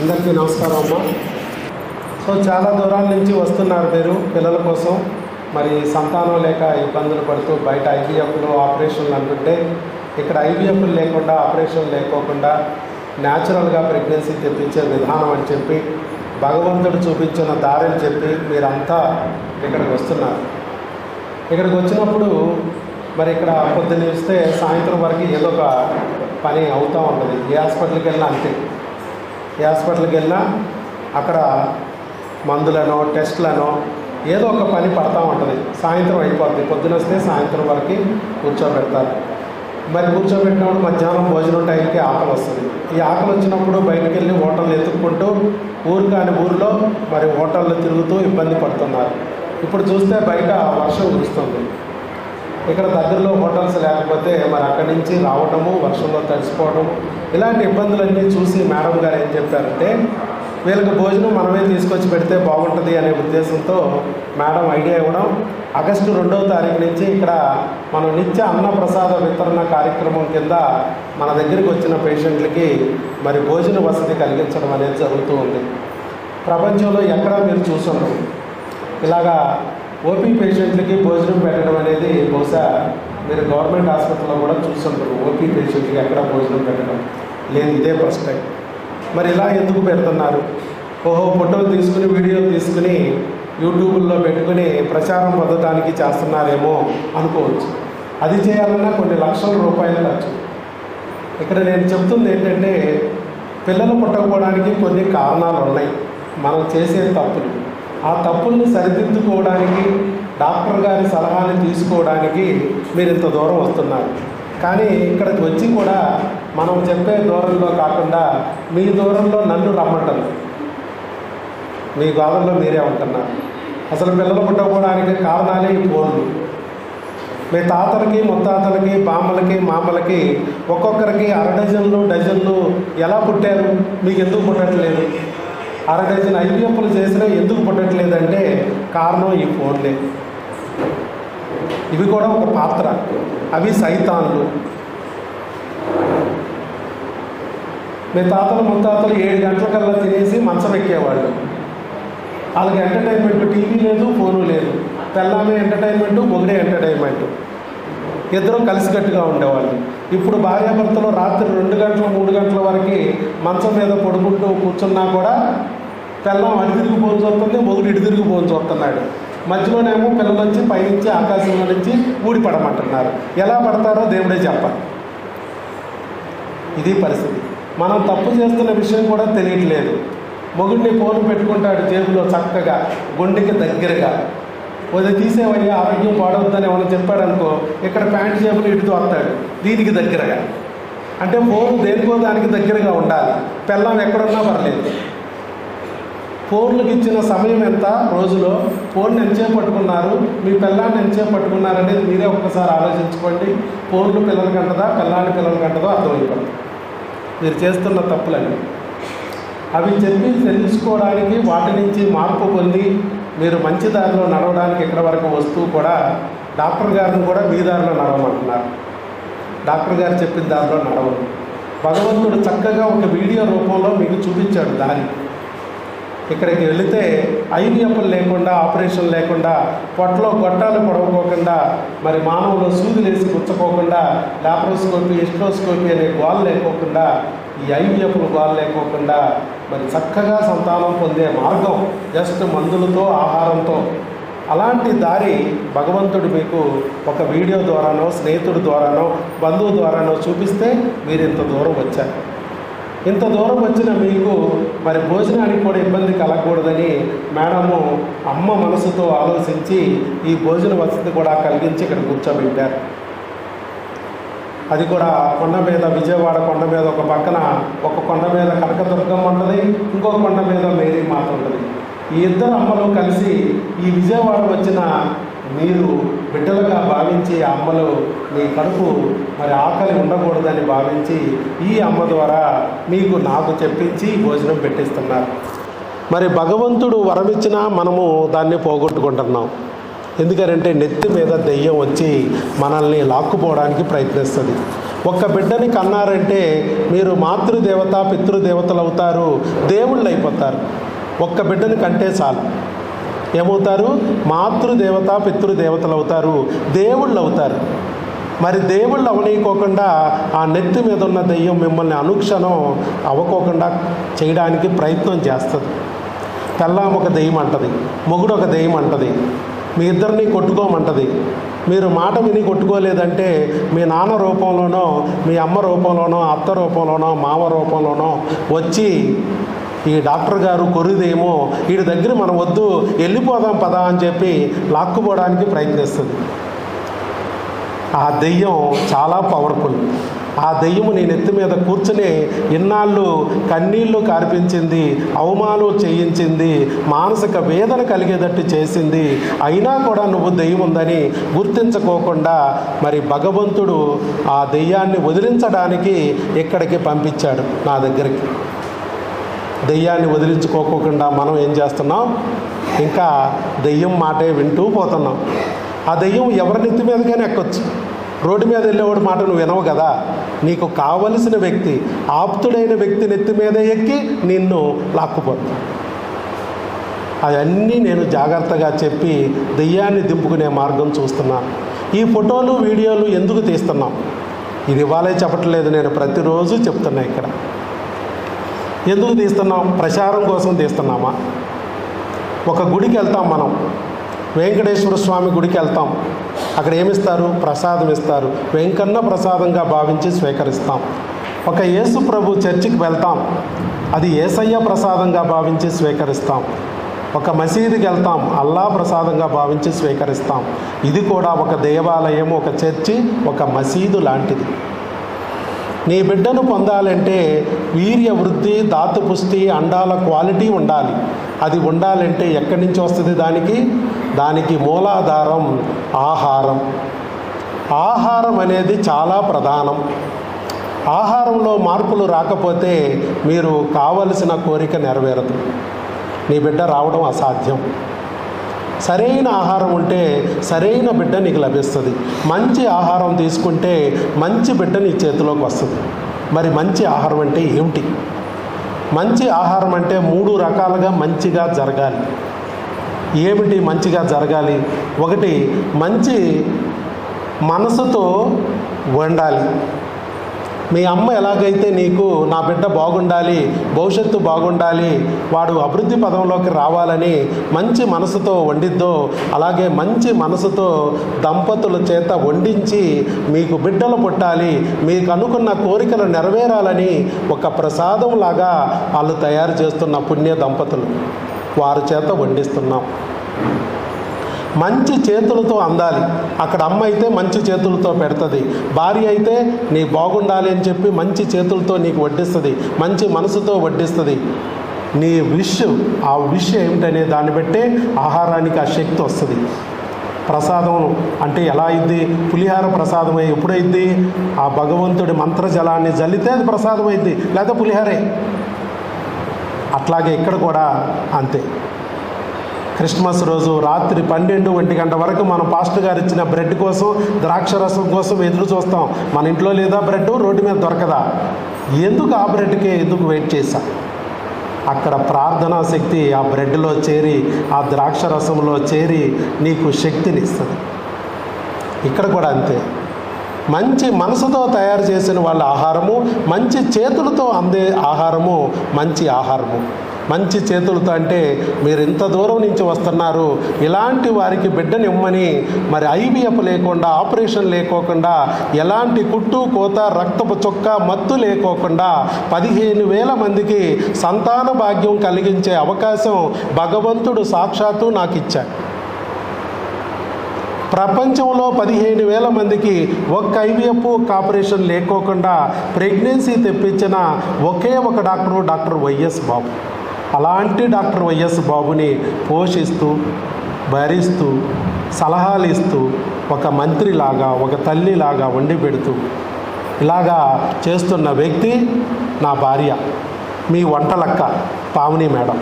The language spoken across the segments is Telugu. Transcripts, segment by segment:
అందరికీ నమస్కారం అమ్మ. సో చాలా దూరాల నుంచి వస్తున్నారు మీరు పిల్లల కోసం. మరి సంతానం లేక ఇబ్బందులు పడుతూ బయట ఐవీఎఫ్లు ఆపరేషన్లు అంటుంటే ఇక్కడ ఐవీఎఫ్లు లేకుండా ఆపరేషన్ లేకోకుండా న్యాచురల్గా ప్రెగ్నెన్సీ తెప్పించే విధానం అని చెప్పి భగవంతుడు చూపించిన దారిని చెప్పి మీరంతా ఇక్కడికి వస్తున్నారు. ఇక్కడికి వచ్చినప్పుడు మరి ఇక్కడ పొద్దున్న ఇస్తే సాయంత్రం వరకు ఏదో ఒక పని అవుతూ ఉంటుంది. ఏ హాస్పిటల్కి వెళ్ళినా అంతే. ఏ హాస్పిటల్కి వెళ్ళినా అక్కడ మందులనో టెస్ట్లనో ఏదో ఒక పని పడతా ఉంటుంది. సాయంత్రం అయిపోద్ది. పొద్దున వస్తే సాయంత్రం వరకు కూర్చోబెడతారు. మరి కూర్చోబెట్టినప్పుడు మధ్యాహ్నం భోజనం టైంకి ఆకలి వస్తుంది. ఈ ఆకలి వచ్చినప్పుడు బయటకు వెళ్ళి హోటల్ ఎత్తుక్కుంటూ ఊరు కాని ఊరిలో మరి హోటళ్ళు తిరుగుతూ ఇబ్బంది పడుతున్నారు. ఇప్పుడు చూస్తే బయట వర్షం కురుస్తుంది. ఇక్కడ దగ్గరలో హోటల్స్ లేకపోతే మరి అక్కడి నుంచి రావటము వర్షంలో తడిసిపోవడం ఇలాంటి ఇబ్బందులన్నీ చూసి మేడం గారు ఏం చెప్పారంటే వీళ్ళకి భోజనం మనమే తీసుకొచ్చి పెడితే బాగుంటుంది అనే ఉద్దేశంతో మేడం ఐడియా ఇవ్వడం. ఆగస్టు రెండవ తారీఖు నుంచి ఇక్కడ మనం నిత్య అన్నప్రసాద వితరణ కార్యక్రమం కింద మన దగ్గరికి వచ్చిన పేషెంట్లకి మరి భోజన వసతి కలిగించడం అనేది జరుగుతూ ఉంది. ప్రపంచంలో ఎక్కడా మీరు చూసుండరు ఇలాగా ఓపీ పేషెంట్లకి భోజనం పెట్టడం అనేది బహుశా మీరు గవర్నమెంట్ హాస్పిటల్లో కూడా చూస్తుంటారు. ఓపీ పేషెంట్కి ఎక్కడ భోజనం పెట్టడం? లేదు ఇదే ఫస్ట్ టైం. మరి ఇలా ఎందుకు పెడుతున్నారు? ఓహో ఫోటోలు తీసుకుని వీడియోలు తీసుకుని యూట్యూబ్లో పెట్టుకుని ప్రచారం పొందడానికి చేస్తున్నారేమో అనుకోవచ్చు. అది చేయాలన్నా కొన్ని లక్షల రూపాయలు ఖర్చు. ఇక్కడ నేను చెప్తుంది ఏంటంటే పిల్లలు పుట్టకపోవడానికి కొన్ని కారణాలు ఉన్నాయి. మనం చేసే తప్పులు. ఆ తప్పుల్ని సరిదిద్దుకోవడానికి డాక్టర్ గారి సలహాని తీసుకోవడానికి మీరు ఇంత దూరం వస్తున్నారు. కానీ ఇక్కడికి వచ్చి కూడా మనం చెప్పే దూరంలో కాకుండా మీ దూరంలో నన్ను రమ్మంటారు. మీ గోదంలో మీరే ఉంటున్నారు. అసలు పిల్లలు పుట్టకపోవడానికి కారణాలే ఈ ఫోన్లు. మీ తాతలకి ముత్తాతలకి బామ్మలకి మామలకి ఒక్కొక్కరికి అర డజన్లు డజన్లు ఎలా పుట్టారు? మీకు ఎందుకు పుట్టట్లేదు? అర డజన్ ఐవీఎఫ్లు చేసినా ఎందుకు పుట్టట్లేదంటే కారణం ఈ ఫోన్లే. ఇవి కూడా ఒక పాత్ర. అవి సైతాన్లు. మీ తాతలు ముత్తాతలు ఏడు గంటలకల్లా తినేసి మంచం ఎక్కేవాళ్ళు. వాళ్ళకి ఎంటర్టైన్మెంట్ టీవీ లేదు ఫోను లేదు. తెల్లమే ఎంటర్టైన్మెంట్ మొగుడే ఎంటర్టైన్మెంట్ ఇద్దరు కలిసికట్టుగా ఉండేవాళ్ళు. ఇప్పుడు భార్యాభర్తలు రాత్రి రెండు గంటల మూడు గంటల వరకు మంచం మీద పడుకుంటూ కూర్చున్నా కూడా పిల్లం అడితిరిగి పోని చూస్తుంది మొగుడు ఇటు పోని చూస్తున్నాడు మధ్యలోనేమో పిల్లలు వచ్చి పైనుంచి ఆకాశంలో నుంచి ఊడిపడమంటున్నారు ఎలా పడతారో దేవుడే చెప్పాలి. ఇది పరిస్థితి. మనం తప్పు చేస్తున్న విషయం కూడా తెలియట్లేదు. మొగుడిని ఫోన్ పెట్టుకుంటాడు జేబులో చక్కగా గుండెకి దగ్గరగా. అది తీసేవయ్యా ఆరోగ్యం పాడవద్దని ఏమైనా చెప్పాడనుకో ఇక్కడ ప్యాంట్ చేపలు ఇటు వస్తాడు దీనికి దగ్గరగా. అంటే ఫోన్ దేనికో దానికి దగ్గరగా ఉండాలి. పెళ్ళం ఎక్కడున్నా పర్లేదు. ఫోన్లకు ఇచ్చిన సమయం ఎంత? రోజులో. ఫోన్ ఎంచే పట్టుకున్నారు? మీ పిల్లాన్ని ఎంచే పట్టుకున్నారనేది మీరే ఒక్కసారి ఆలోచించుకోండి. ఫోన్లు పిల్లలకి అంటదా పిల్లాన్ని పిల్లలకి అంటదో అర్థమైపోతుంది. మీరు చేస్తున్న తప్పులన్నీ. అవి చెప్పి తెలుసుకోవడానికి వాటి నుంచి మార్పు పొంది మీరు మంచి దారిలో నడవడానికి ఇక్కడ వరకు వస్తూ కూడా డాక్టర్ గారిని కూడా మీ దారిలో నడవమంటున్నారు. డాక్టర్ గారు చెప్పిన దారిలో నడవదు భగవంతుడు చక్కగా ఒక వీడియో రూపంలో మీకు చూపించాడు దారి. ఇక్కడికి వెళితే ఐవీఎఫ్లు లేకుండా ఆపరేషన్ లేకుండా పొట్టలో గొట్టాలు పడవకోకుండా మరి మానవులు సూదులేసి గుచ్చకోకుండా లాప్రోస్కోపీ ఎస్ట్రోస్కోపీ అనే గోల్ లేకోకుండా ఈ ఐవీఎఫ్లు గోల్ లేకోకుండా మరి చక్కగా సంతానం పొందే మార్గం జస్ట్ మందులతో ఆహారంతో. అలాంటి దారి భగవంతుడు మీకు ఒక వీడియో ద్వారానో స్నేహితుడి ద్వారానో బంధువు ద్వారానో చూపిస్తే మీరు ఇంత దూరం వచ్చారు. ఇంత దూరం వచ్చిన మీకు మరి భోజనానికి కూడా ఇబ్బంది కలగకూడదని మేడము అమ్మ మనసుతో ఆలోచించి ఈ భోజన వసతి కూడా కలిగించి ఇక్కడ కూర్చోబెట్టారు. అది కూడా కొండ మీద విజయవాడ కొండ మీద ఒక పక్కన ఒక కొండ మీద కనకదుర్గం ఉంటుంది ఇంకో కొండ మీద మేరీ మాత ఉంటుంది. ఈ ఇద్దరు అమ్మలు కలిసి ఈ విజయవాడ వచ్చిన మీరు బిడ్డలుగా భావించి ఆ అమ్మలు మీ కడుపు మరి ఆకలి ఉండకూడదని భావించి ఈ అమ్మ ద్వారా మీకు నాకు చెప్పించి భోజనం పెట్టిస్తున్నారు. మరి భగవంతుడు వరమిచ్చినా మనము దాన్ని పోగొట్టుకుంటున్నాం. ఎందుకంటే నెత్తి మీద దెయ్యం వచ్చి మనల్ని లాక్కుపోవడానికి ప్రయత్నిస్తుంది. ఒక్క బిడ్డని కన్నారంటే మీరు మాతృదేవత పితృదేవతలు అవుతారు దేవుళ్ళు అయిపోతారు ఒక్క బిడ్డని కంటే చాలు. ఏమవుతారు? మాతృదేవత పితృదేవతలు అవుతారు దేవుళ్ళు అవుతారు మరి దేవుళ్ళు అవనీయకోకుండా ఆ నెత్తి మీద ఉన్న దెయ్యం మిమ్మల్ని అనుక్షణం అవ్వకోకుండా చేయడానికి ప్రయత్నం చేస్తుంది. తెల్లాం ఒక దెయ్యం అంటది మొగుడు ఒక దెయ్యం అంటది మీ ఇద్దరిని కొట్టుకోమంటది. మీరు మాట విని కొట్టుకోలేదంటే మీ నాన్న రూపంలోనో మీ అమ్మ రూపంలోనో అత్త రూపంలోనో మామ రూపంలోనో వచ్చి ఈ డాక్టర్ గారు కొరిదేమో వీడి దగ్గర మనం వద్దు వెళ్ళిపోదాం పదా అని చెప్పి లాక్కుపోవడానికి ప్రయత్నిస్తుంది. ఆ దెయ్యం చాలా పవర్ఫుల్ ఆ దెయ్యము నీ నెత్తి మీద కూర్చుని ఇన్నాళ్ళు కన్నీళ్ళు కార్పించింది అవమానం చేయించింది మానసిక వేదన కలిగేటట్టు చేసింది. అయినా కూడా నువ్వు దెయ్యం ఉందని గుర్తించుకోకుండా మరి భగవంతుడు ఆ దెయ్యాన్ని వదిలించడానికి ఇక్కడికి పంపించాడు నా దగ్గరికి. దెయ్యాన్ని వదిలించుకోకుండా మనం ఏం చేస్తున్నాం? ఇంకా దెయ్యం మాటే వింటూ పోతున్నాం. ఆ దెయ్యం ఎవరి నెత్తి మీదకైనా ఎక్కొచ్చు. రోడ్డు మీద వెళ్ళేవాడు మాట నువ్వు వినవు కదా. నీకు కావలసిన వ్యక్తి ఆప్తుడైన వ్యక్తి నెత్తి మీద ఎక్కి నిన్ను లాక్కుపోతుంది అవన్నీ నేను జాగ్రత్తగా చెప్పి దెయ్యాన్ని దింపుకునే మార్గం చూస్తున్నాను ఈ ఫోటోలు వీడియోలు ఎందుకు తీస్తున్నాం? ఇది ఇవ్వాలే చెప్పట్లేదు నేను ప్రతిరోజు చెప్తున్నా ఇక్కడ. ఎందుకు తీస్తున్నాం? ప్రచారం కోసం తీస్తున్నామా? ఒక గుడికి వెళ్తాం మనం. వెంకటేశ్వర స్వామి గుడికి వెళ్తాం. అక్కడ ఏమిస్తారు? ప్రసాదం ఇస్తారు. వెంకన్న ప్రసాదంగా భావించి స్వీకరిస్తాం. ఒక యేసు ప్రభు చర్చికి వెళ్తాం. అది ఏసయ్య ప్రసాదంగా భావించి స్వీకరిస్తాం. ఒక మసీదుకి వెళ్తాం. అల్లా ప్రసాదంగా భావించి స్వీకరిస్తాం. ఇది కూడా ఒక దేవాలయం ఒక చర్చి ఒక మసీదు లాంటిది. నీ బిడ్డను పొందాలంటే వీర్య వృద్ధి దాతుపుష్టి అండాల క్వాలిటీ ఉండాలి. అది ఉండాలంటే ఎక్కడి నుంచి వస్తుంది దానికి? దానికి మూలాధారం ఆహారం. ఆహారం అనేది చాలా ప్రధానం. ఆహారంలో మార్పులు రాకపోతే మీరు కావలసిన కోరిక నెరవేరదు. నీ బిడ్డ రావడం అసాధ్యం. సరైన ఆహారం ఉంటే సరైన బిడ్డ నీకు లభిస్తుంది. మంచి ఆహారం తీసుకుంటే మంచి బిడ్డ నీ చేతిలోకి వస్తుంది. మరి మంచి ఆహారం అంటే ఏమిటి? మంచి ఆహారం అంటే మూడు రకాలుగా మంచిగా జరగాలి. ఏమిటి మంచిగా జరగాలి? ఒకటి మంచి మనసుతో వండాలి. మీ అమ్మ ఎలాగైతే నీకు నా బిడ్డ బాగుండాలి భవిష్యత్తు బాగుండాలి వాడు అభివృద్ధి పదంలోకి రావాలని మంచి మనసుతో వండిద్దో అలాగే మంచి మనసుతో దంపతుల చేత వండించి మీకు బిడ్డలు పుట్టాలి మీకు అనుకున్న కోరికలు నెరవేరాలని ఒక ప్రసాదం లాగా వాళ్ళు తయారు చేస్తున్న పుణ్య దంపతులు. వారి చేత వండిస్తున్నాం. మంచి చేతులతో అందాలి. అక్కడ అమ్మ అయితే మంచి చేతులతో పెడుతుంది. భార్య అయితే నీ బాగుండాలి అని చెప్పి మంచి చేతులతో నీకు వడ్డిస్తుంది. మంచి మనసుతో వడ్డిస్తుంది. నీ విష్ ఆ విష్ ఏమిటనే దాన్ని బట్టే ఆహారానికి ఆ శక్తి వస్తుంది. ప్రసాదం అంటే ఎలా అయింది? పులిహార ప్రసాదమై ఎప్పుడైంది ఆ భగవంతుడి మంత్రజలాన్ని జల్లితే అది ప్రసాదం అయింది లేదా పులిహారే. అట్లాగే ఇక్కడ కూడా అంతే. క్రిస్మస్ రోజు రాత్రి పన్నెండు ఒంటి గంట వరకు మనం పాస్టర్ గారు ఇచ్చిన బ్రెడ్ కోసం ద్రాక్ష రసం కోసం ఎదురు చూస్తాం. మన ఇంట్లో లేదా బ్రెడ్ రోడ్డు మీద దొరకదా? ఎందుకు ఆ బ్రెడ్కే ఎందుకు వెయిట్ చేశా? అక్కడ ప్రార్థనా శక్తి ఆ బ్రెడ్లో చేరి ఆ ద్రాక్ష రసంలో చేరి నీకు శక్తిని ఇస్తుంది. ఇక్కడ కూడా అంతే. మంచి మనసుతో తయారు చేసిన వాళ్ళ ఆహారము మంచి చేతులతో అందే ఆహారము మంచి ఆహారము. మంచి చేతులతో అంటే మీరు ఇంత దూరం నుంచి వస్తున్నారు ఇలాంటి వారికి బిడ్డనిమ్మని మరి ఐవీఎఫ్ లేకుండా ఆపరేషన్ లేకోకుండా ఎలాంటి కుట్టు కోత రక్తపు చొక్క మత్తు లేకోకుండా పదిహేను వేల మందికి సంతాన భాగ్యం కలిగించే అవకాశం భగవంతుడు సాక్షాత్తు నాకు ఇచ్చాడు ప్రపంచంలో పదిహేను వేల మందికి ఒక్క ఐవీఎఫ్ కాపరేషన్ లేకోకుండా ప్రెగ్నెన్సీ తెప్పించిన ఒకే ఒక డాక్టరు డాక్టర్ వైఎస్ బాబు. అలాంటి డాక్టర్ వైఎస్ బాబుని పోషిస్తూ భరిస్తూ సలహాలు ఇస్తూ ఒక మంత్రిలాగా ఒక తల్లిలాగా వండి పెడుతూ ఇలాగా చేస్తున్న వ్యక్తి నా భార్య. మీ వంటలక్క పావని మేడం.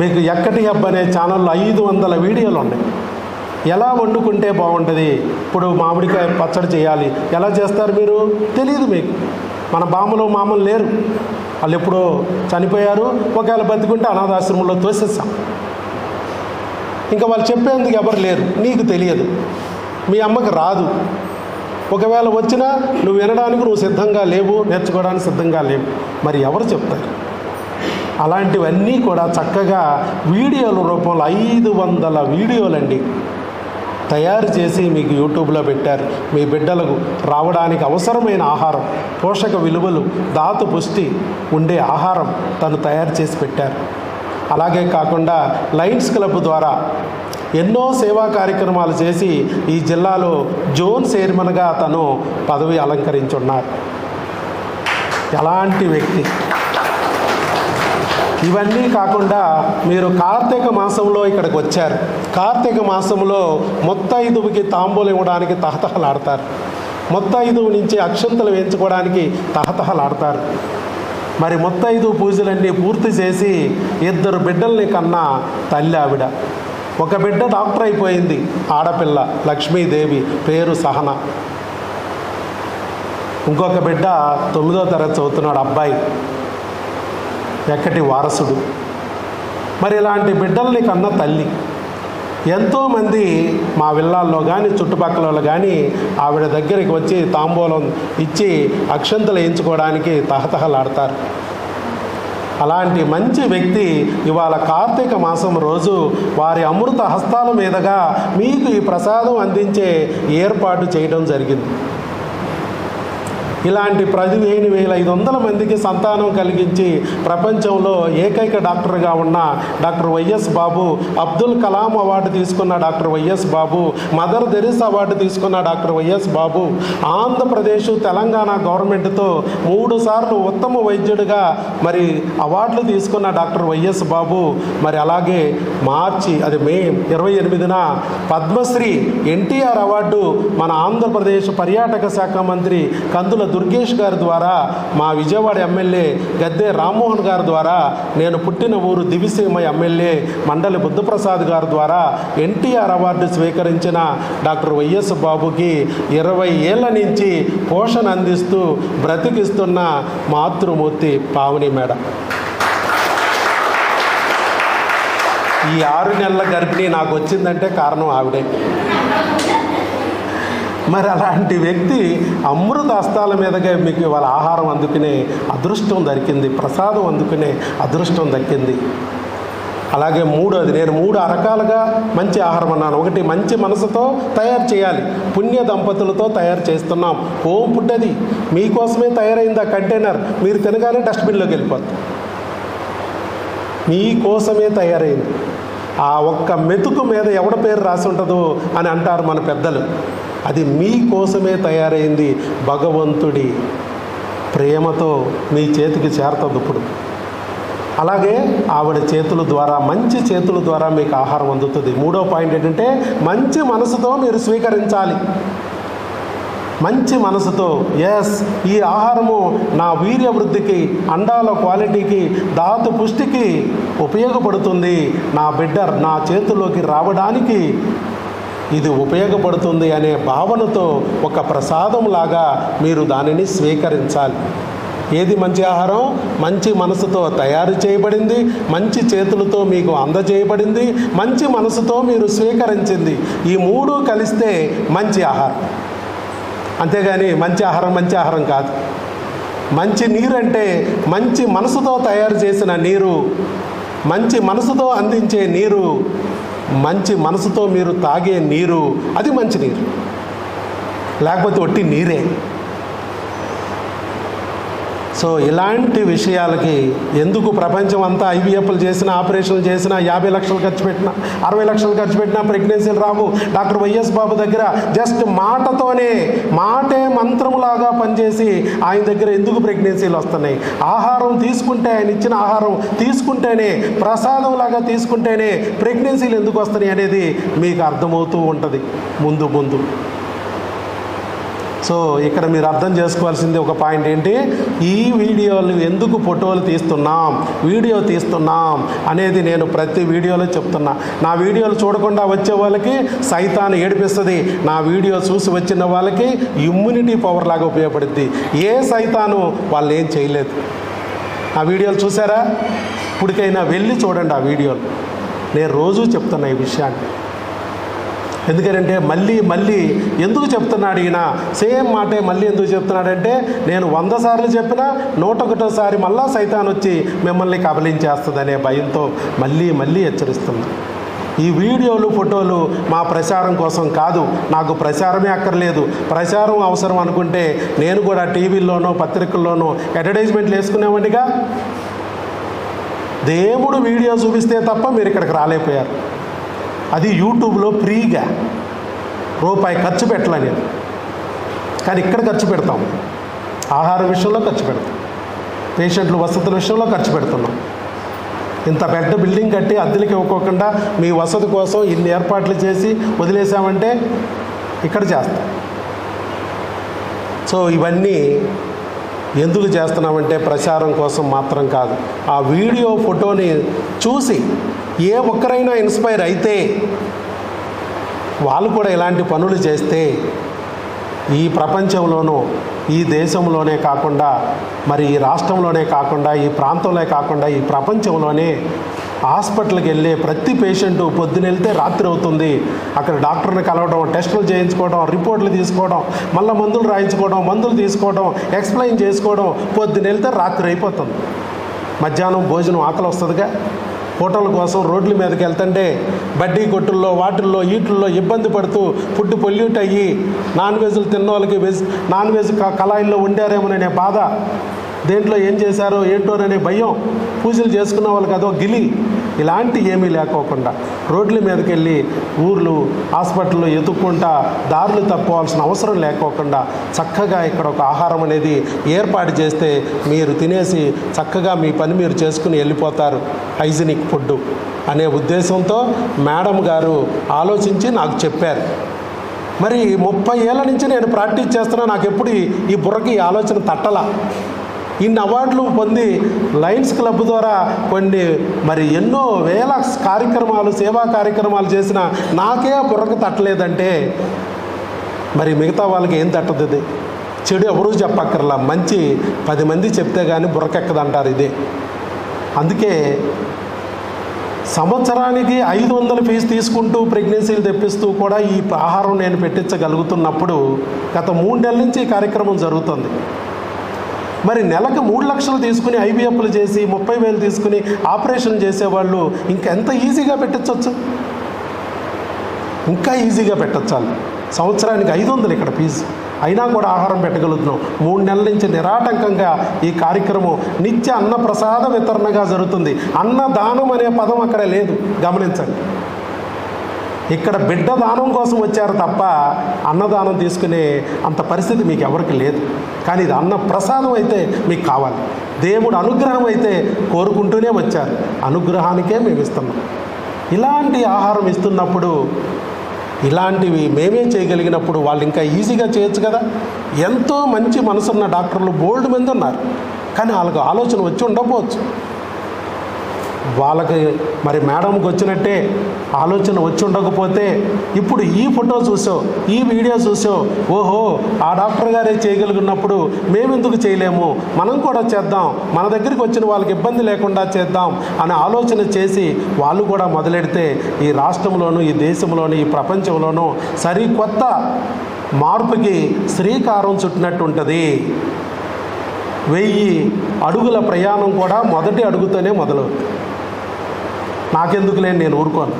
మీకు ఎక్కటి హెబ్ అనే ఛానల్లో ఐదు వందల వీడియోలు ఉన్నాయి. ఎలా వండుకుంటే బాగుంటుంది? ఇప్పుడు మామిడికాయ పచ్చడి చేయాలి. ఎలా చేస్తారు మీరు? తెలియదు మీకు. మన బామ్మలు మామలు లేరు. వాళ్ళు ఎప్పుడో చనిపోయారు. ఒకవేళ బతికుంటే అనాథాశ్రమంలో తోసేస్తాం. ఇంకా వాళ్ళు చెప్పేందుకు ఎవరు లేరు. నీకు తెలియదు. మీ అమ్మకి రాదు. ఒకవేళ వచ్చినా నువ్వు వినడానికి నువ్వు సిద్ధంగా లేవు. నేర్చుకోవడానికి సిద్ధంగా లేవు. మరి ఎవరు చెప్తారు? అలాంటివన్నీ కూడా చక్కగా వీడియోల రూపంలో ఐదు వందల వీడియోలండి. తయారు చేసి మీకు యూట్యూబ్లో పెట్టారు. మీ బిడ్డలకు రావడానికి అవసరమైన ఆహారం పోషక విలువలు ధాతు పుష్టి ఉండే ఆహారం తను తయారు చేసి పెట్టారు. అలాగే కాకుండా లయన్స్ క్లబ్ ద్వారా ఎన్నో సేవా కార్యక్రమాలు చేసి ఈ జిల్లాలో జోన్ చైర్మన్గా తను పదవి అలంకరించున్నారు. ఎలాంటి వ్యక్తి ఇవన్నీ కాకుండా మీరు కార్తీక మాసంలో ఇక్కడికి వచ్చారు. కార్తీక మాసంలో మొత్తైదువుకి తాంబూలు ఇవ్వడానికి తహతహలాడతారు. మొత్తైదువు నుంచి అక్షంతలు వేయించుకోవడానికి తహతహలాడతారు. మరి మొత్తైదు పూజలన్నీ పూర్తి చేసి ఇద్దరు బిడ్డల్ని కన్నా తల్లి ఆవిడ. ఒక బిడ్డ డాక్టర్ అయిపోయింది ఆడపిల్ల లక్ష్మీదేవి పేరు సహన. ఇంకొక బిడ్డ తొమ్మిదో తరగతి చదువుతున్నాడు అబ్బాయి. ఎక్కటి వారసుడు. మరి ఇలాంటి బిడ్డల్ని కన్న తల్లి. ఎంతోమంది మా విల్లాల్లో కానీ చుట్టుపక్కల కానీ ఆవిడ దగ్గరికి వచ్చి తాంబూలం ఇచ్చి అక్షంతలు వేయించుకోవడానికి తహతహలాడతారు. అలాంటి మంచి వ్యక్తి ఇవాళ కార్తీక మాసం రోజు వారి అమృత హస్తాల మీదుగా మీకు ఈ ప్రసాదం అందించే ఏర్పాటు చేయడం జరిగింది. ఇలాంటి పదిహేను వేల ఐదు వందల మందికి సంతానం కలిగించి ప్రపంచంలో ఏకైక డాక్టర్గా ఉన్న doctor Y S Babu Abdul Kalam award తీసుకున్న doctor Y S Babu Mother Teresa award తీసుకున్న doctor Y S Babu Andhra Pradesh Telangana గవర్నమెంట్తో మూడు సార్లు ఉత్తమ వైద్యుడిగా మరి అవార్డులు తీసుకున్న డాక్టర్ వైఎస్ బాబు. మరి అలాగే మార్చి అది మే ఇరవై ఎనిమిదిన పద్మశ్రీ ఎన్టీఆర్ అవార్డు మన ఆంధ్రప్రదేశ్ పర్యాటక శాఖ మంత్రి కందుల దుర్గేష్ గారి ద్వారా మా విజయవాడ ఎమ్మెల్యే గద్దె రామ్మోహన్ గారి ద్వారా నేను పుట్టిన ఊరు దివిసీమ ఎమ్మెల్యే మండలి బుద్ధప్రసాద్ గారి ద్వారా ఎన్టీఆర్ అవార్డు స్వీకరించిన డాక్టర్ వైఎస్ బాబుకి ఇరవై ఏళ్ళ నుంచి పోషణ అందిస్తూ బ్రతికిస్తున్న మాతృమూర్తి పావని మేడం. ఈ ఆరు నెలల గర్భిణి నాకు వచ్చిందంటే కారణం ఆవిడే. మరి అలాంటి వ్యక్తి అమృత హస్తాల మీదగా మీకు వాళ్ళ ఆహారం అందుకునే అదృష్టం దొరికింది ప్రసాదం అందుకునే అదృష్టం దక్కింది. అలాగే మూడోది నేను మూడు రకాలుగా మంచి ఆహారం అన్నాను. ఒకటి మంచి మనసుతో తయారు చేయాలి. పుణ్య దంపతులతో తయారు చేస్తున్నాం. ఓం పుట్టది. మీకోసమే తయారైంది ఆ కంటైనర్. మీరు తినగానే డస్ట్బిన్లోకి వెళ్ళిపోతుంది మీకోసమే తయారైంది. ఆ ఒక్క మెతుకు మీద ఎవడ పేరు రాసి ఉంటుందో అని అంటారు మన పెద్దలు. అది మీకోసమే తయారైంది భగవంతుడి ప్రేమతో మీ చేతికి చేరుతుంది ఇప్పుడు. అలాగే ఆవిడ చేతుల ద్వారా మంచి చేతుల ద్వారా మీకు ఆహారం అందుతుంది. మూడో పాయింట్ ఏంటంటే మంచి మనసుతో మీరు స్వీకరించాలి. మంచి మనసుతో ఎస్ ఈ ఆహారము నా వీర్య వృద్ధికి అండాల క్వాలిటీకి ధాతు పుష్టికి ఉపయోగపడుతుంది. నా బిడ్డ నా చేతిలోకి రావడానికి ఇది ఉపయోగపడుతుంది అనే భావనతో ఒక ప్రసాదంలాగా మీరు దానిని స్వీకరించాలి. ఏది మంచి ఆహారం? మంచి మనసుతో తయారు చేయబడింది మంచి చేతులతో మీకు అందజేయబడింది మంచి మనసుతో మీరు స్వీకరించింది. ఈ మూడు కలిస్తే మంచి ఆహారం. అంతేగాని మంచి ఆహారం మంచి ఆహారం కాదు. మంచి నీరు అంటే మంచి మనసుతో తయారు చేసిన నీరు మంచి మనసుతో అందించే నీరు మంచి మనసుతో మీరు తాగే నీరు అది మంచి నీరు. లేకపోతే ఒట్టి నీరే. సో ఇలాంటి విషయాలకి ఎందుకు ప్రపంచం అంతా ఐవీఎఫ్లు చేసిన ఆపరేషన్లు చేసిన యాభై లక్షలు ఖర్చు పెట్టినా అరవై లక్షలు ఖర్చు పెట్టినా ప్రెగ్నెన్సీలు రావు. డాక్టర్ వైఎస్ బాబు దగ్గర జస్ట్ మాటతోనే మాటే మంత్రములాగా పనిచేసి ఆయన దగ్గర ఎందుకు ప్రెగ్నెన్సీలు వస్తున్నాయి? ఆహారం తీసుకుంటే ఆయన ఇచ్చిన ఆహారం తీసుకుంటేనే ప్రసాదంలాగా తీసుకుంటేనే ప్రెగ్నెన్సీలు ఎందుకు వస్తున్నాయి అనేది మీకు అర్థమవుతూ ఉంటుంది. ముందు ముందు. సో ఇక్కడ మీరు అర్థం చేసుకోవాల్సింది ఒక పాయింట్ ఏంటి? ఈ వీడియోలు ఎందుకు ఫోటోలు తీస్తున్నాం? వీడియో తీస్తున్నాం అనేది నేను ప్రతి వీడియోలో చెప్తున్నా. నా వీడియోలు చూడకుండా వచ్చే వాళ్ళకి సైతాన్ని ఏడిపిస్తుంది. నా వీడియో చూసి వచ్చిన వాళ్ళకి ఇమ్యూనిటీ పవర్ లాగా ఉపయోగపడుద్ది. ఏ సైతాను వాళ్ళు ఏం చేయలేదు. ఆ వీడియోలు చూసారా? ఇప్పటికైనా వెళ్ళి చూడండి ఆ వీడియోలు. నేను రోజూ చెప్తున్నా ఈ విషయాన్ని. ఎందుకంటే మళ్ళీ మళ్ళీ ఎందుకు చెప్తున్నాడు ఈయన? సేమ్ మాటే మళ్ళీ ఎందుకు చెప్తున్నాడంటే నేను వంద సార్లు చెప్పినా నూట ఒకటోసారి మళ్ళా సైతాన్ వచ్చి మిమ్మల్ని కబలించేస్తుందనే భయంతో మళ్ళీ మళ్ళీ హెచ్చరిస్తుంది. ఈ వీడియోలు ఫోటోలు మా ప్రచారం కోసం కాదు నాకు ప్రచారమే అక్కర్లేదు. ప్రచారం అవసరం అనుకుంటే నేను కూడా టీవీల్లోనో పత్రికల్లోనో అడ్వర్టైజ్మెంట్లు వేసుకునేవాడిగా దేవుడు వీడియో చూపిస్తే తప్ప మీరు ఇక్కడికి రాలేకపోయారు. అది యూట్యూబ్లో ఫ్రీగా రూపాయి ఖర్చు పెట్టలే నేను కానీ ఇక్కడ ఖర్చు పెడతాం. ఆహార విషయంలో ఖర్చు పెడతాం. పేషెంట్లు వసతుల విషయంలో ఖర్చు పెడుతున్నాం. ఇంత పెద్ద బిల్డింగ్ కట్టి అద్దెలకి ఇవ్వకోకుండా మీ వసతి కోసం ఇన్ని ఏర్పాట్లు చేసి వదిలేసామంటే ఇక్కడ చేస్తాం. సో ఇవన్నీ ఎందుకు చేస్తున్నామంటే ప్రచారం కోసం మాత్రం కాదు. ఆ వీడియో ఫోటోని చూసి ఏ ఒక్కరైనా ఇన్స్పైర్ అయితే వాళ్ళు కూడా ఇలాంటి పనులు చేస్తే ఈ ప్రపంచంలోనూ ఈ దేశంలోనే కాకుండా మరి ఈ రాష్ట్రంలోనే కాకుండా ఈ ప్రాంతంలో కాకుండా ఈ ప్రపంచంలోనే హాస్పిటల్కి వెళ్ళే ప్రతి పేషెంట్ పొద్దున వెళ్తే రాత్రి అవుతుంది. అక్కడ డాక్టర్ని కలవడం టెస్టులు చేయించుకోవడం రిపోర్ట్లు తీసుకోవడం మళ్ళీ మందులు రాయించుకోవడం మందులు తీసుకోవడం ఎక్స్ప్లెయిన్ చేసుకోవడం పొద్దున వెళ్తే రాత్రి అయిపోతుంది. మధ్యాహ్నం భోజనం ఆకలి వస్తుందిగా. హోటల్ కోసం రోడ్ల మీదకి వెళ్తుంటే బడ్డీ కొట్టుల్లో వాటిల్లో వీటిల్లో ఇబ్బంది పడుతూ ఫుడ్ పొల్యూట్ అయ్యి నాన్ వెజ్లు తిన్న వాళ్ళకి వెజ్ నాన్ వెజ్ కళాయిల్లో ఉండారేమోననే బాధ. దేంట్లో ఏం చేశారో ఏంటోననే భయం. పూజలు చేసుకున్న వాళ్ళకి అదో గిలి. ఇలాంటి ఏమీ లేకోకుండా రోడ్ల మీదకి వెళ్ళి ఊర్లు హాస్పిటల్లో ఎత్తుక్కుంటా దారులు తప్పవలసిన అవసరం లేకోకుండా చక్కగా ఇక్కడ ఒక ఆహారం అనేది ఏర్పాటు చేస్తే మీరు తినేసి చక్కగా మీ పని మీరు చేసుకుని వెళ్ళిపోతారు హైజీనిక్ ఫుడ్ అనే ఉద్దేశంతో మేడం గారు ఆలోచించి నాకు చెప్పారు. మరి ముప్పై ఏళ్ళ నుంచి నేను ప్రాక్టీస్ చేస్తున్నా నాకు ఎప్పుడు ఈ- ఈ బుర్రకి ఈ ఆలోచన తట్టలా. ఇన్ని అవార్డులు పొంది లయన్స్ క్లబ్ ద్వారా కొన్ని మరి ఎన్నో వేల కార్యక్రమాలు సేవా కార్యక్రమాలు చేసిన నాకే ఆ బుర్రకు తట్టలేదంటే మరి మిగతా వాళ్ళకి ఏం తట్టదు ఇది చెడు ఎవరూ చెప్పక్కర్లా. మంచి పది మంది చెప్తే కానీ బుర్రకెక్కదంటారు ఇది. అందుకే సంవత్సరానికి ఐదు వందల ఫీజు తీసుకుంటూ ప్రెగ్నెన్సీలు తెప్పిస్తూ కూడా ఈ ఆహారం నేను పెట్టించగలుగుతున్నప్పుడు గత మూడు నెలల నుంచి ఈ కార్యక్రమం జరుగుతుంది. మరి నెలకు మూడు లక్షలు తీసుకుని ఐబీఎఫ్లు చేసి ముప్పై వేలు తీసుకుని ఆపరేషన్ చేసేవాళ్ళు ఇంకా ఎంత ఈజీగా పెట్టచ్చు? ఇంకా ఈజీగా పెట్టచ్చాలి. సంవత్సరానికి ఐదు వందలు ఇక్కడ ఫీజు. అయినా కూడా ఆహారం పెట్టగలుగుతున్నాం. మూడు నెలల నుంచి నిరాటంకంగా ఈ కార్యక్రమం నిత్య అన్న ప్రసాద వితరణగా జరుగుతుంది. అన్నదానం అనే పదం అక్కడ లేదు. గమనించండి. ఇక్కడ బిడ్డ దానం కోసం వచ్చారు తప్ప అన్నదానం తీసుకునే అంత పరిస్థితి మీకు ఎవరికి లేదు. కానీ ఇది అన్న ప్రసాదం అయితే మీకు కావాలి. దేవుడు అనుగ్రహం అయితే కోరుకుంటూనే వచ్చారు. అనుగ్రహానికే మేము ఇస్తున్నాం. ఇలాంటి ఆహారం ఇస్తున్నప్పుడు ఇలాంటివి మేమే చేయగలిగినప్పుడు వాళ్ళు ఇంకా ఈజీగా చేయొచ్చు కదా? ఎంతో మంచి మనసున్న డాక్టర్లు బోల్డ్ మంది ఉన్నారు. కానీ వాళ్ళకు ఆలోచన వచ్చి ఉండకపోవచ్చు. వాళ్ళకి మరి మేడంకి వచ్చినట్టే ఆలోచన వచ్చి ఉండకపోతే ఇప్పుడు ఈ ఫోటో చూసావు ఈ వీడియో చూసావు ఓహో ఆ డాక్టర్ గారే చేయగలిగినప్పుడు మేము ఎందుకు చేయలేము? మనం కూడా చేద్దాం మన దగ్గరికి వచ్చిన వాళ్ళకి ఇబ్బంది లేకుండా చేద్దాం అనే ఆలోచన చేసి వాళ్ళు కూడా మొదలెడితే ఈ రాష్ట్రంలోనూ ఈ దేశంలోనూ ఈ ప్రపంచంలోనూ సరికొత్త మార్పుకి శ్రీకారం చుట్టినట్టు ఉంటుంది. వెయ్యి అడుగుల ప్రయాణం కూడా మొదటి అడుగుతోనే మొదలవుతుంది. నాకెందుకులే నేను ఊరుకోను.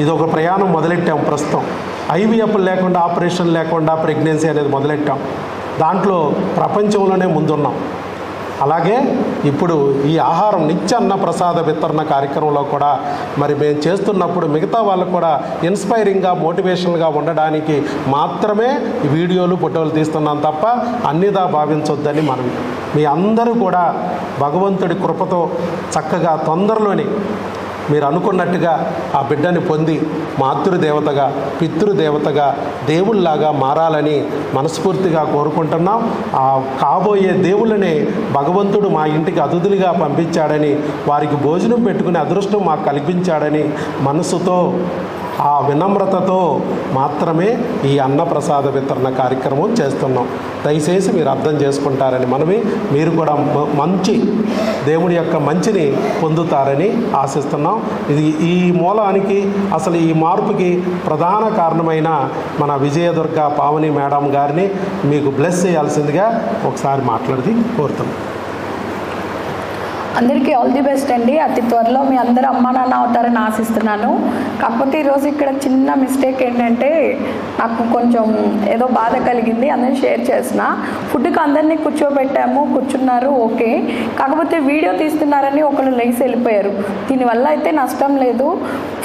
ఇది ఒక ప్రయాణం మొదలెట్టాం ప్రస్తుతం. ఐవీఎఫ్ లేకుండా ఆపరేషన్ లేకుండా ప్రెగ్నెన్సీ అనేది మొదలెట్టాం. దాంట్లో ప్రపంచంలోనే ముందున్నాం. అలాగే ఇప్పుడు ఈ ఆహారం నిత్య అన్న ప్రసాద వితరణ కార్యక్రమంలో కూడా మరి మేము చేస్తున్నప్పుడు మిగతా వాళ్ళు కూడా ఇన్స్పైరింగ్గా మోటివేషన్గా ఉండడానికి మాత్రమే ఈ వీడియోలు ఫోటోలు తీస్తున్నాం తప్ప అన్నిదా భావించొద్దని మనం మీ అందరూ కూడా భగవంతుడి కృపతో చక్కగా తొందరలోనే మీరు అనుకున్నట్టుగా ఆ బిడ్డని పొంది మాతృదేవతగా పితృదేవతగా దేవుళ్ళలాగా మారాలని మనస్ఫూర్తిగా కోరుకుంటున్నాం. ఆ కాబోయే దేవుళ్ళనే భగవంతుడు మా ఇంటికి అతిథులుగా పంపించాడని వారికి భోజనం పెట్టుకునే అదృష్టం మాకు కల్పించాడని మనసుతో ఆ వినమ్రతతో మాత్రమే ఈ అన్నప్రసాద వితరణ కార్యక్రమం చేస్తున్నాం. దయచేసి మీరు అర్థం చేసుకుంటారని మనవి మీరు కూడా మంచి దేవుని యొక్క మంచిని పొందుతారని ఆశిస్తున్నాం. ఇది ఈ మూలానికి అసలు ఈ మార్పుకి ప్రధాన కారణమైన మన విజయదుర్గ పావని మేడం గారిని మీకు బ్లెస్ చేయాల్సిందిగా ఒకసారి మాట్లాడి కోరుతున్నాం. అందరికీ ఆల్ ది బెస్ట్ అండి. అతి త్వరలో మీ అందరు అమ్మా నాన్న అవుతారని ఆశిస్తున్నాను. కాకపోతే ఈరోజు ఇక్కడ చిన్న మిస్టేక్ ఏంటంటే నాకు కొంచెం ఏదో బాధ కలిగింది. అందరిని షేర్ చేసిన ఫుడ్కి అందరినీ కూర్చోబెట్టాము. కూర్చున్నారు. ఓకే. కాకపోతే వీడియో తీస్తున్నారని ఒకళ్ళు లేచి వెళ్ళిపోయారు. దీనివల్ల అయితే నష్టం లేదు.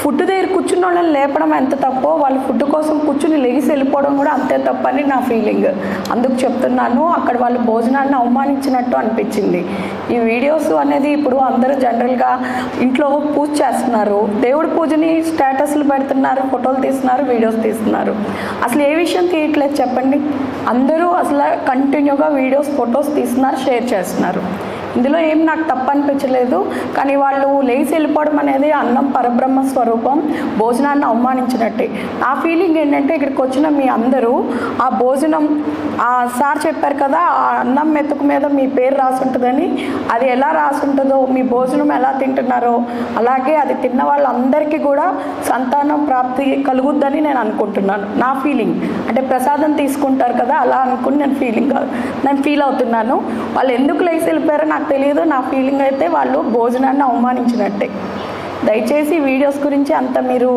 ఫుడ్ దగ్గర కూర్చున్న వాళ్ళని లేపడం ఎంత తప్పో వాళ్ళు ఫుడ్ కోసం కూర్చుని లెగిసి వెళ్ళిపోవడం కూడా అంతే తప్పని నా ఫీలింగ్. అందుకు చెప్తున్నాను. అక్కడ వాళ్ళు భోజనాన్ని అవమానించినట్టు అనిపించింది. ఈ వీడియోస్ అనేది ఇప్పుడు అందరూ జనరల్గా ఇంట్లో పూజ చేస్తున్నారు. దేవుడి పూజని స్టేటస్లు పెడుతున్నారు ఫోటోలు తీస్తున్నారు వీడియోస్ తీస్తున్నారు. అసలు ఏ విషయం తీయట్లేదు చెప్పండి. అందరూ అసలు కంటిన్యూగా వీడియోస్ ఫొటోస్ తీస్తున్నారు షేర్ చేస్తున్నారు. ఇందులో ఏం నాకు తప్పు అనిపించలేదు కానీ వాళ్ళు లేచి వెళ్ళిపోవడం అనేది అన్నం పరబ్రహ్మ స్వరూపం భోజనాన్ని అవమానించినట్టే. నా ఫీలింగ్ ఏంటంటే ఇక్కడికి వచ్చిన మీ అందరూ ఆ భోజనం ఆ సార్ చెప్పారు కదా ఆ అన్నం మెతుకు మీద మీ పేరు రాసి ఉంటుందని అది ఎలా రాసి ఉంటుందో మీ భోజనం ఎలా తింటున్నారో అలాగే అది తిన్న వాళ్ళందరికీ కూడా సంతానం ప్రాప్తి కలుగుద్దని నేను అనుకుంటున్నాను. నా ఫీలింగ్ అంటే ప్రసాదం తీసుకుంటారు కదా అలా అనుకుని నేను ఫీలింగ్ నేను ఫీల్ అవుతున్నాను. వాళ్ళు ఎందుకు లేచి వెళ్ళిపోయారో నాకు తెలియదు నా ఫీలింగ్ అయితే వాళ్ళు భోజనాన్ని అవమానించినట్టే. దయచేసి వీడియోస్ గురించి అంత మీరు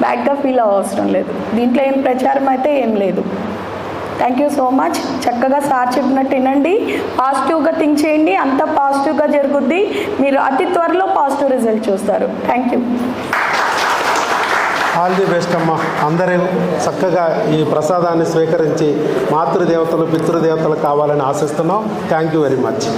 బ్యాడ్గా ఫీల్ అవ్వవసరం లేదు. దీంట్లో ఏం ప్రచారం అయితే ఏం లేదు. థ్యాంక్ యూ సో మచ్ చక్కగా సార్ చెప్పినట్టు వినండి. పాజిటివ్గా థింక్ చేయండి. అంత పాజిటివ్గా జరుగుద్ది. మీరు అతి త్వరలో పాజిటివ్ రిజల్ట్ చూస్తారు. Thank you all the best అమ్మ. అందరూ చక్కగా ఈ ప్రసాదాన్ని స్వీకరించి మాతృదేవతలు పితృదేవతలు కావాలని ఆశిస్తున్నాం. Thank you very much